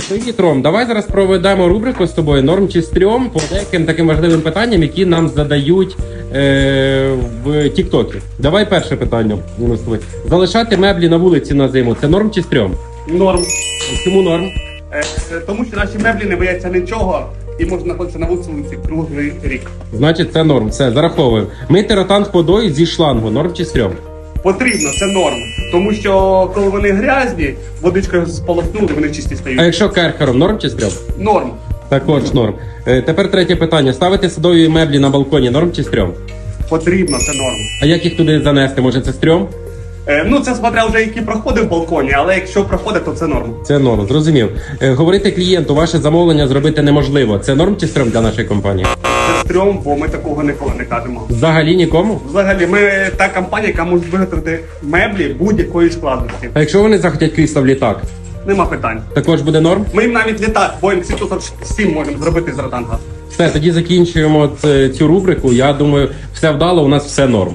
Привіт, Ром. Давай зараз проведемо рубрику з тобою норм чи стрьом по деяким таким важливим питанням, які нам задають е, в Тіктокі. Давай перше питання. Залишати меблі на вулиці на зиму. Це норм чи стрьом? Норм. Чому норм? Е, е, тому що наші меблі не бояться нічого і можна знаходитися на вулиці круглий рік. Значить, це норм. Все, зараховуємо. Мити ротанг водою зі шлангу. Норм чи стрьом? Потрібно, це норм. Тому що коли вони грязні, водичка сполоснули, вони чисті стають. А якщо керхером, норм чи стрьом? Норм. Також норм. Е, тепер третє питання. Ставити садові меблі на балконі, норм чи стрьом? Потрібно, це норм. А як їх туди занести? Може це стрьом? Е, ну це смотря вже які проходи в балконі, але якщо проходить, то це норм. Це норм, зрозумів. Е, говорити клієнту, ваше замовлення зробити неможливо. Це норм чи стрьом для нашої компанії? Це стрьом, бо ми такого ніколи не кажемо. Взагалі нікому. Взагалі, ми та компанія, яка може виготовити меблі будь-якої складності. А якщо вони захотять крісло в літак, Нема питань. також буде норм. Ми їм навіть літак Boeing 747 можемо зробити з ротанга. Все, тоді закінчуємо цю рубрику. Я думаю, все вдало, у нас все норм.